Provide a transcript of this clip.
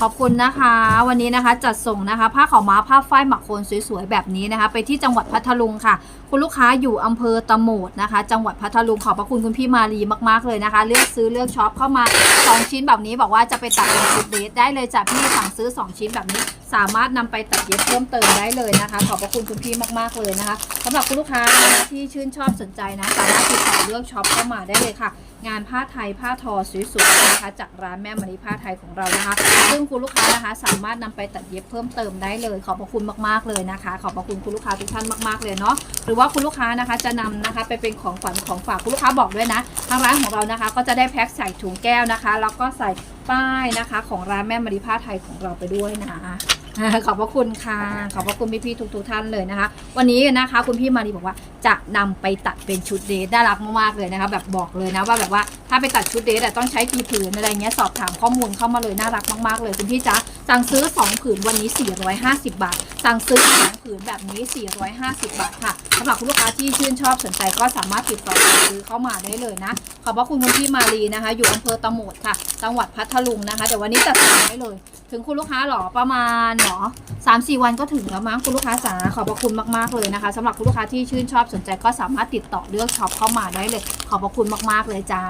ขอบคุณนะคะ วันนี้นะคะจัดส่งนะคะผ้าขาวม้าผ้าฝ้ายหมักโคนสวยๆแบบนี้นะคะ ไปที่จังหวัดพัทลุงค่ะ คุณลูกค้าอยู่อำเภอตะโหมดนะคะ จังหวัดพัทลุงขอบพระคุณคุณพี่มารีมากๆเลยนะคะ เลือกซื้อเลือกช็อปเข้ามา 2 ชิ้นแบบนี้บอกว่าจะไปตัดเป็นชุดเดทได้เลยจ้ะพี่สั่งซื้อ 2 ชิ้นแบบนี้ สามารถนำไปตัดเย็บเพิ่มเติมได้เลยนะคะ ขอบพระคุณคุณพี่มากๆเลยนะคะสำหรับคุณลูกค้านะที่ชื่นชอบสนใจนะสามารถติดต่อเลือกช็อปเข้ามาได้เลยค่ะ งานผ้าไทยผ้าทอสวยๆนะคะจากร้านแม่มณีผ้าไทยของเรานะคะ ซึ่งคุณลูกค้านะคะ สามารถนำไปตัดเย็บเพิ่มเติมได้เลย ขอบพระคุณมากๆเลยนะคะ ขอบพระคุณคุณลูกค้าทุกท่านมากๆเลยเนาะหรือว่าคุณลูกค้านะคะจะนำนะคะไปเป็นของขวัญของฝากคุณลูกค้าบอกด้วยนะ ทางร้านของเรานะคะ ก็จะได้แพ็คใส่ถุงแก้วนะคะ แล้วก็ใส่ ป้ายนะคะ ของร้านแม่มาริภาไทยของเราไปด้วยนะขอบพระคุณค่ะ ขอบพระคุณพี่ๆทุกๆท่านเลยนะคะ วันนี้นะคะ คุณพี่มารีบอกว่าจะนำไปตัดเป็นชุดเดทน่ารักมากๆเลยนะคะ แบบบอกเลยนะว่าแบบว่าถ้าไปตัดชุดเดทอะต้องใช้กี่ผืนอะไรเงี้ยสอบถามข้อมูลเข้ามาเลยน่ารักมากๆเลยคุณพี่จ๊ะ สั่งซื้อ 2 ผืนวันนี้ 450 บาท สั่งซื้อสองผืนแบบนี้ 450 บาทค่ะสำหรับคุณลูกค้าที่ชื่นชอบสนใจก็สามารถติดต่อสั่งซื้อเข้ามาได้เลยนะ ขอบพระคุณคุณพี่มารีนะคะ อยู่อำเภอตะโหมดค่ะ จังหวัดพัทลุงนะคะ เดี๋ยววันนี้จัดส่งได้เลย ถึงคุณลูกค้าหรอประมาณหรอสามสี่วันก็ถึงแล้วมั้งคุณลูกค้าจ๋าขอบพระคุณมากๆเลยนะคะสำหรับคุณลูกค้าที่ชื่นชอบสนใจก็สามารถติดต่อเลือกช็อปเข้ามาได้เลย ขอบพระคุณมากๆเลยจ้า